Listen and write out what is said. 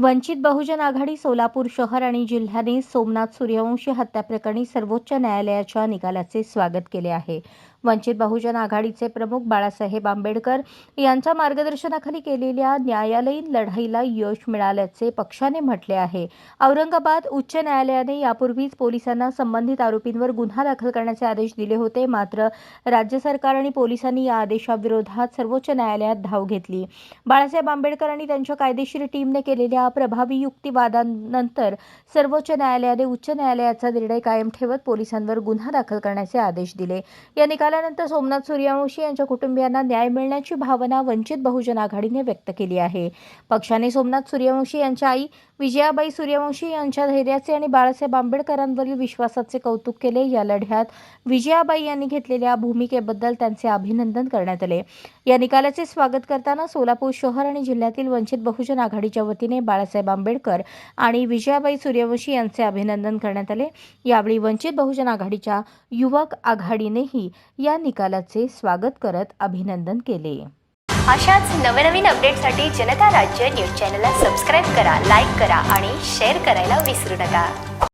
वंचित बहुजन आघाडी सोलापूर शहर आणि जिल्ह्याने सोमनाथ सूर्यवंशी हत्याप्रकरणी सर्वोच्च न्यायालयाच्या निकालाचे स्वागत केले आहे. वंचित बहुजन आघाडीचे प्रमुख बाळासाहेब आंबेडकर यांच्या मार्गदर्शनाखाली केलेल्या न्यायालयीन लढाईला यश मिळाल्याचे पक्षाने म्हटले आहे. औरंगाबाद उच्च न्यायालयाने यापूर्वीच पोलिसांना संबंधित आरोपींवर गुन्हा दाखल करण्याचे आदेश दिले होते. मात्र राज्य सरकार आणि पोलिसांनी या आदेशाविरोधात सर्वोच्च न्यायालयात धाव घेतली. बाळासाहेब आंबेडकर आणि त्यांच्या कायदेशीर टीमने केलेल्या प्रभावी युक्तिवादानंतर सर्वोच्च न्यायालयाने उच्च न्यायालयाचा निर्णय कायम ठेवत पोलिसांवर गुन्हा दाखल करण्याचे आदेश दिले. या निकालानंतर सोमनाथ सूर्यवंशी यांच्या कुटुंबियांना न्याय मिळण्याची भावना वंचित बहुजन आघाडीने व्यक्त केली आहे. पक्षाने सोमनाथ सूर्यवंशी यांच्या आई विजयाबाई सूर्यवंशी यांच्या धैर्याचे आणि बाळासाहेब आंबेडकरांवरील विश्वासाचे कौतुक केले. या लढ्यात विजयाबाई यांनी घेतलेल्या भूमिकेबद्दल त्यांचे अभिनंदन करण्यात आले. या निकालाचे स्वागत करताना सोलापूर शहर आणि जिल्ह्यातील वंचित बहुजन आघाडीच्या वतीने बाळ बाळासाहेब आंबेडकर आणि विजयाबाई सूर्यवंशी यांचे अभिनंदन करण्यात आले. यावेळी वंचित बहुजन आघाडीच्या युवक आघाडीनेही या निकालाचे स्वागत करत अभिनंदन केले. अशाच नवनवीन अपडेटसाठी जनता राज्य न्यूज चॅनलला सबस्क्राईब करा लाईक करा आणि शेअर करायला विसरू नका.